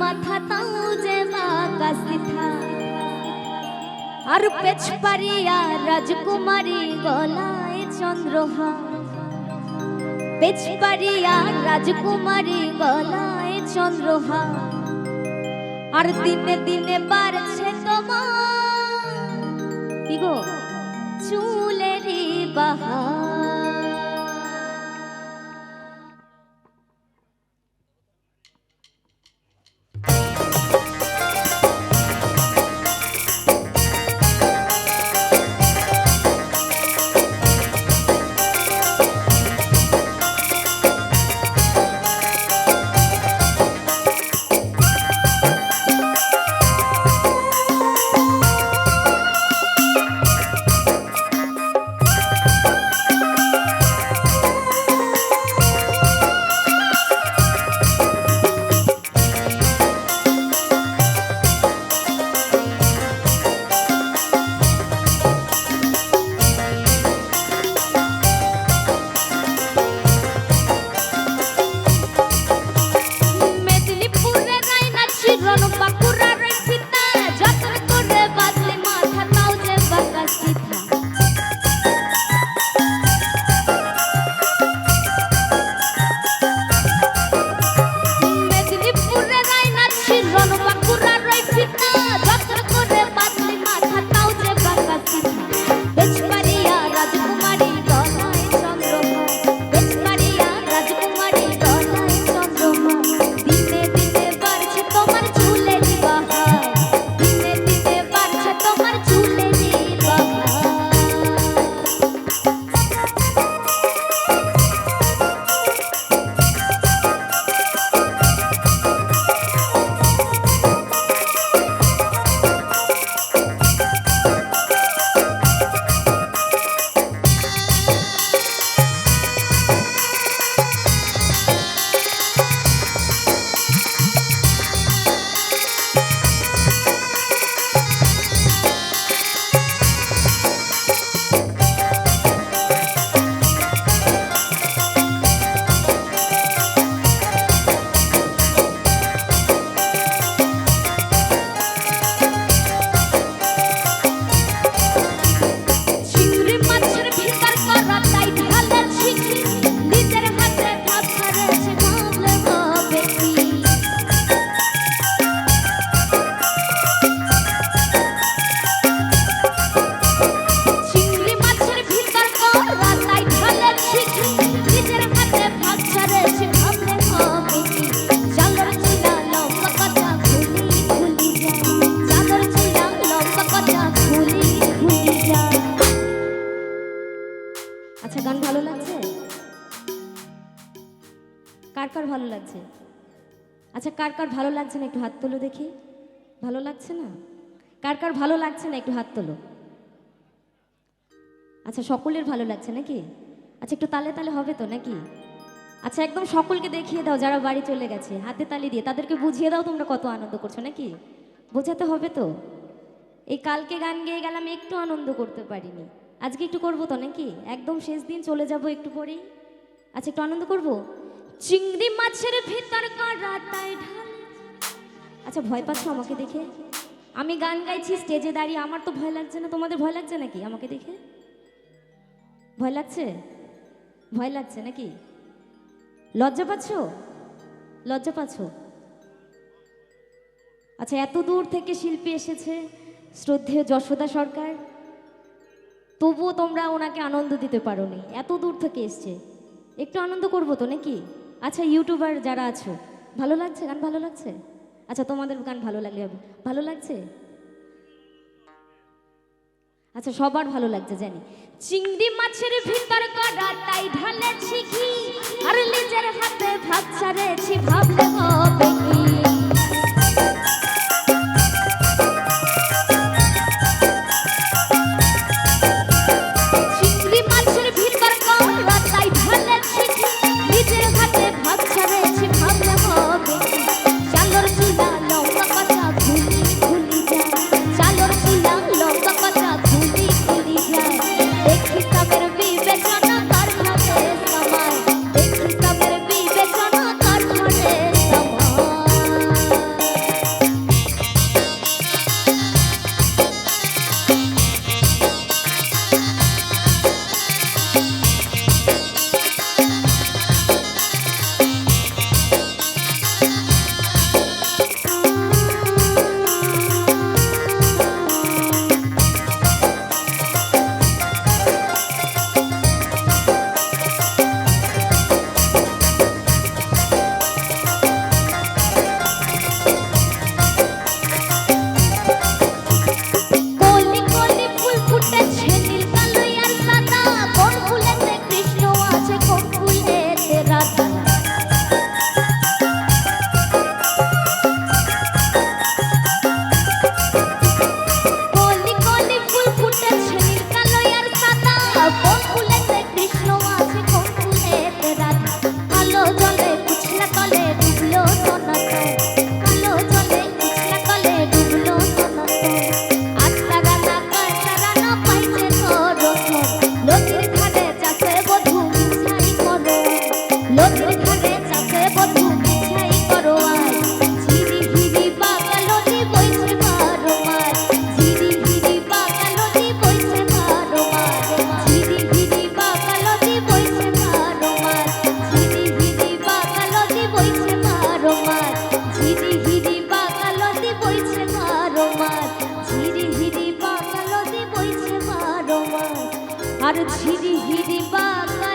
মাথা যে সিথা। আর পেছ পারিয়া রাজকুমারী গলায় চন্দ্রহার পেছ পারিয়া রাজকুমারী গলায় চন্দ্রহার আর দিনে দিনে বাড়ছে তোমার। কি গো? চুলেরই বাহার। কার ভালো লাগছে? আচ্ছা কার কার ভালো লাগছে না একটু হাত তোলো দেখি। ভালো লাগছে না? কার কার ভালো লাগছে না একটু হাত তোলো। আচ্ছা সকলের ভালো লাগছে নাকি? আচ্ছা একটু তালে তালে হবে তো নাকি? আচ্ছা একদম সকলকে দেখিয়ে দাও যারা বাড়ি চলে গেছে, হাতে তালি দিয়ে। তাদেরকে বুঝিয়ে দাও তোমরা কত আনন্দ করছ নাকি? বোঝাতে হবে তো। এই কালকে গান গেয়ে গেলাম, একটু আনন্দ করতে পারিনি। আজকে একটু করব তো নাকি? একদম শেষ দিন চলে যাব একটু পরেই। আচ্ছা একটু আনন্দ করব? চিংড়ি মাছের ভিতর করা তাই ঢাল। আচ্ছা ভয় পাচ্ছ আমাকে দেখে? আমি গান গাইছি, স্টেজে দাঁড়িয়ে। আমার তো ভয় লাগছে না। তোমাদের ভয় লাগছে নাকি আমাকে দেখে? ভয় লাগছে? ভয় লাগছে নাকি? লজ্জা পাচ্ছ? লজ্জা পাচ্ছ? আচ্ছা এত দূর থেকে শিল্পী এসেছে, শ্রদ্ধেয় যশোদা সরকার। তবুও তোমরা ওনাকে আনন্দ দিতে পারোনি। এত দূর থেকে এসছে। একটু আনন্দ করব তো, নাকি? আচ্ছা ইউটিউবার যারা আছো, ভালো লাগছে? গান ভালো লাগছে? আচ্ছা তোমাদের গান ভালো লাগলে হবে। ভালো লাগছে? আচ্ছা সবার ভালো লাগছে, জানি। চিংড়ি মাছের ভিতর আর ঝিরি হিরি বাতা